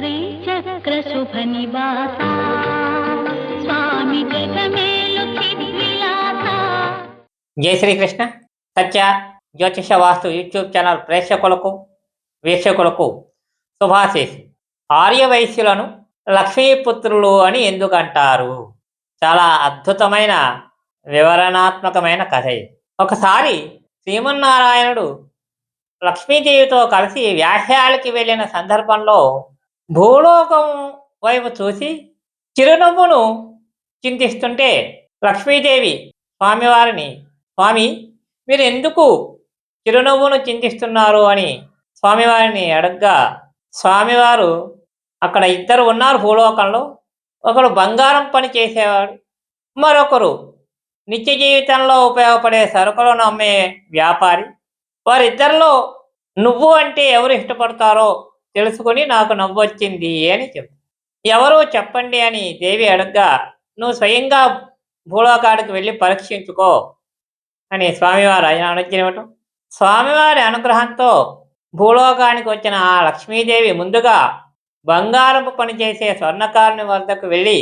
శ్రీచక్ర శుభ నివాస స్వామి జై శ్రీకృష్ణ. సత్య జ్యోతిష వాస్తు యూట్యూబ్ ఛానల్ ప్రేక్షకులకు వీక్షకులకు శుభాశీస్ ఆర్యవైశ్యులను లక్ష్మీపుత్రులు అని ఎందుకు అంటారు చాలా అద్భుతమైన వివరణాత్మకమైన కథ. ఇది ఒకసారి శ్రీమన్నారాయణుడు లక్ష్మీదేవితో కలిసి వ్యాహ్యాలకి వెళ్ళిన సందర్భంలో భూలోకం వైపు చూసి చిరునవ్వును చింతిస్తుంటే లక్ష్మీదేవి స్వామివారిని స్వామి మీరు ఎందుకు చిరునవ్వును చింతిస్తున్నారు? అని స్వామివారిని అడగ్గా స్వామివారు అక్కడ ఇద్దరు ఉన్నారు భూలోకంలో. ఒకరు బంగారం పని చేసేవాడు మరొకరు నిత్య జీవితంలో ఉపయోగపడే సరుకులను అమ్మే వ్యాపారి. వారిద్దరిలో నువ్వు అంటే ఎవరు ఇష్టపడతారో తెలుసుకుని నాకు నవ్వొచ్చింది అని చెప్పు. ఎవరు చెప్పండి అని దేవి అడగ్గా నువ్వు స్వయంగా భూలోకాడికి వెళ్ళి పరీక్షించుకో అని స్వామివారు ఆయన అనుజ్ఞనివ్వటం స్వామివారి అనుగ్రహంతో భూలోకానికి వచ్చిన ఆ లక్ష్మీదేవి ముందుగా బంగారపు పని చేసే స్వర్ణకారుని వద్దకు వెళ్ళి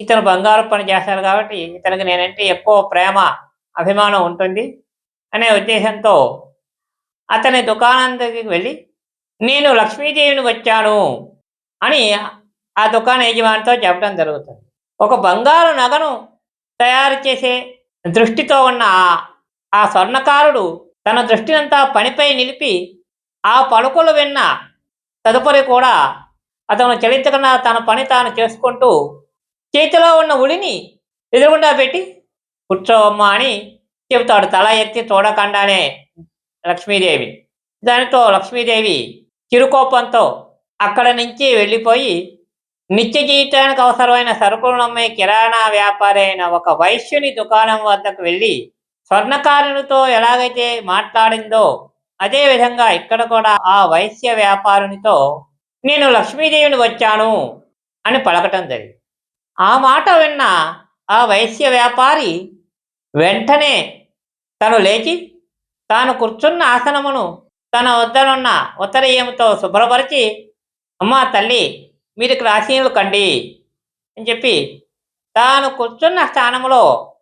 ఇతను బంగారపు పని చేస్తాడు కాబట్టి ఇతనికి నేనంటే ఎక్కువ ప్రేమ అభిమానం ఉంటుంది అనే ఉద్దేశంతో అతని దుకాణం దగ్గరికి వెళ్ళి నేను లక్ష్మీదేవిని వచ్చాను అని ఆ దుకాణ యజమానితో చెప్పడం జరుగుతుంది. ఒక బంగారు నగను తయారు చేసే దృష్టితో ఉన్న ఆ- స్వర్ణకారుడు తన దృష్టినంతా పనిపై నిలిపి ఆ పలుకులు విన్న తదుపరి కూడా అతను చలించకుండా తన పని తాను చేసుకుంటూ చేతిలో ఉన్న ఉడిని ఎదురుగుండా పెట్టి కూర్చోవమ్మా అని చెబుతాడు. తల ఎత్తి చూడకుండానే లక్ష్మీదేవి. దానితో లక్ష్మీదేవి చిరుకోపంతో అక్కడ నుంచి వెళ్ళిపోయి నిత్య జీవితానికి అవసరమైన సరుకులను అమ్మే కిరాణా వ్యాపారి అయిన ఒక వైశ్యుని దుకాణం వద్దకు వెళ్ళి స్వర్ణకారునితో ఎలాగైతే మాట్లాడిందో అదే విధంగా ఇక్కడ కూడా ఆ వైశ్య వ్యాపారునితో నేను లక్ష్మీదేవిని వచ్చాను అని పలకటం జరిగింది. ఆ మాట విన్న ఆ వైశ్య వ్యాపారి వెంటనే తను లేచి తాను కూర్చున్న ఆసనమును తన వద్దనున్న ఉత్తరీయముతో శుభ్రపరిచి అమ్మా తల్లి మీరు ఇక్కడ కండి అని చెప్పి తాను కూర్చున్న స్థానంలో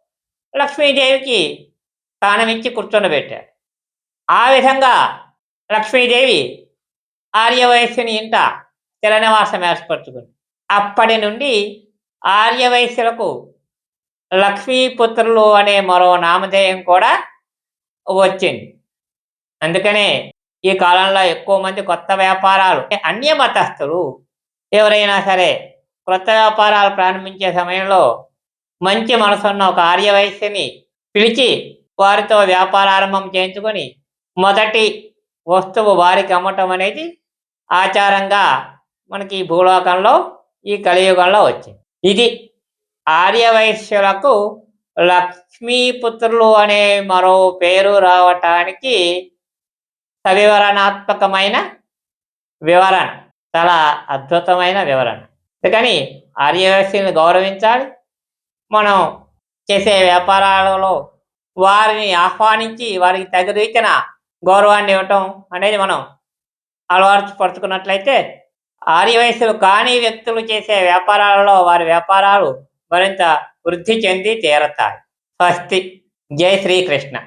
లక్ష్మీదేవికి స్థానమిచ్చి కూర్చుండబెట్టాడు ఆ విధంగా లక్ష్మీదేవి ఆర్యవయస్సుని ఇంట స్థిరనివాసం ఏర్పరచుకుంది. అప్పటి నుండి ఆర్యవయస్సులకు లక్ష్మీపుత్రులు అనే మరో నామధేయం కూడా వచ్చింది. అందుకనే ఈ కాలంలో ఎక్కువ మంది కొత్త వ్యాపారాలు అన్య మతస్థులు ఎవరైనా సరే కొత్త వ్యాపారాలు ప్రారంభించే సమయంలో మంచి మనసున్న ఒక ఆర్యవైశ్యని పిలిచి వారితో వ్యాపారారంభం చేయించుకొని మొదటి వస్తువు వారికి అమ్మటం అనేది ఆచారంగా మనకి ఈ భూలోకంలో ఈ కలియుగంలో వచ్చింది. ఇది ఆర్యవైశ్యులకు లక్ష్మీపుత్రులు అనే మరో పేరు రావటానికి సవివరణాత్మకమైన వివరణ. చాలా అద్భుతమైన వివరణ. అందుకని ఆర్యవైశ్యుని గౌరవించాలి. మనం చేసే వ్యాపారాలలో వారిని ఆహ్వానించి వారికి తగిన రీతిన గౌరవాన్ని ఇవ్వటం అనేది మనం అలవాటు పరుచుకున్నట్లయితే ఆర్యవయస్సులు కాని వ్యక్తులు చేసే వ్యాపారాలలో వారి వ్యాపారాలు మరింత వృద్ధి చెంది తీరతాయి. స్వస్తి. జై శ్రీకృష్ణ.